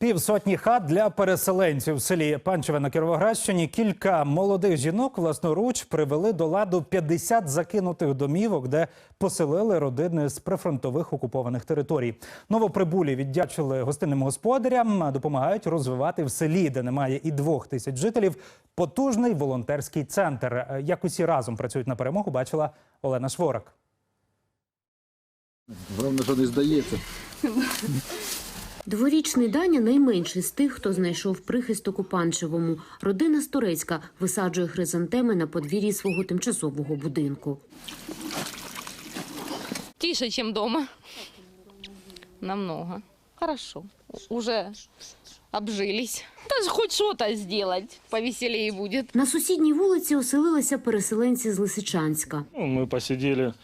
Півсотні хат для переселенців в селі Панчеве на Кіровоградщині. Кілька молодих жінок власноруч привели до ладу 50 закинутих домівок, де поселили родини з прифронтових окупованих територій. Новоприбулі віддячили гостинним господарям, допомагають розвивати в селі, де немає і двох тисяч жителів, потужний волонтерський центр. Як усі разом працюють на перемогу, бачила Олена Шворак. Головне, що не здається. Дворічний Даня найменший з тих, хто знайшов прихисток у Панчевому. Родина з Турецька висаджує хризантеми на подвір'ї свого тимчасового будинку. Тише, чем дома. Намного. Хорошо. Уже обжились. Даже хоть что-то сделать, повеселее будет. На сусідній вулиці оселилися переселенці з Лисичанська. Ну, мы посидели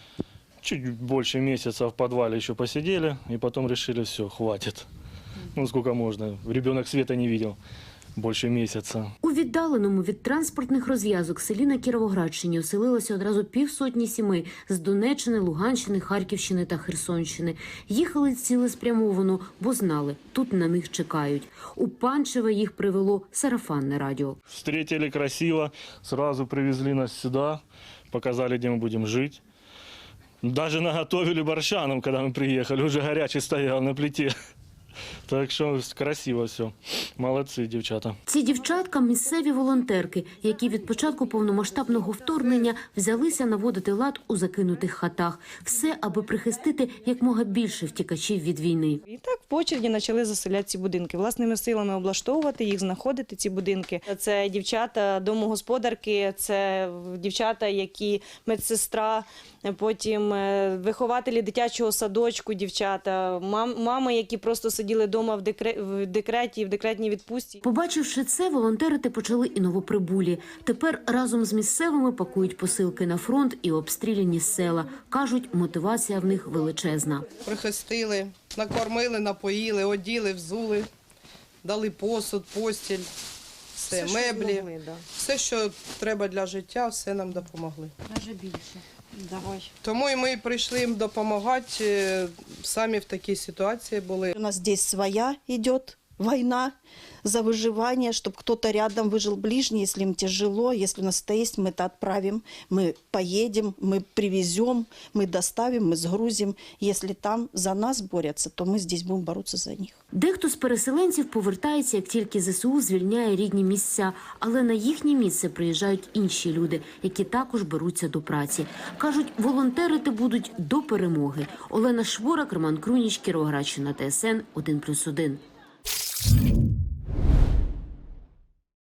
чуть больше месяца в подвале еще посидели, и потом решили, все, хватит. Ну, сколько можно. Ребенок света не видел больше месяца. У віддаленому від транспортних розв'язок селі на Кіровоградщині оселилося одразу півсотні сімей з Донеччини, Луганщини, Харківщини та Херсонщини. Їхали цілеспрямовано, бо знали, тут на них чекають. У Панчеве їх привело сарафанне радіо. Встретили красиво, сразу привезли нас сюда, показали, где мы будем жить. Даже наготовили борща нам, когда мы приехали, уже горячий стоял на плите. Так що красиво все. Молодці, дівчата. Ці дівчатка місцеві волонтерки, які від початку повномасштабного вторгнення взялися наводити лад у закинутих хатах. Все, аби прихистити якмога більше втікачів від війни. І так по черзі почали заселяти ці будинки. Власними силами облаштовувати їх, знаходити ці будинки. Це дівчата, домогосподарки, це дівчата, які медсестра, потім е, вихователі дитячого садочку, дівчата, мам, мами, які просто сиділи вдома в, декре, в декреті, в декретній відпустці. Побачивши це, волонтерити почали і новоприбулі. Тепер разом з місцевими пакують посилки на фронт і обстріляні села. кажуть, мотивація в них величезна. прихистили, накормили, напоїли, оділи, взули, дали посуд, постіль, все, меблі. могли, да. Все, що треба для життя, все нам допомогли. Навіть більше. Давай. Тому і ми прийшли їм допомагати. е, Самі в такій ситуації були. У нас здесь своя идет война за выживание, чтобы кто-то рядом выжил ближний, если им тяжело, если у нас это есть, мы это отправим, мы поедем, мы привезем, мы доставим, мы сгрузим. Если там за нас борются, то мы здесь будем бороться за них. Дехто з переселенців повертається, як тільки ЗСУ звільняє рідні місця, але на їхнє місце приїжджають інші люди, які також беруться до праці. кажуть, волонтерити будуть до перемоги. Олена Шворак, Роман Круніч, Кіровоградщина, ТСН 1+,1.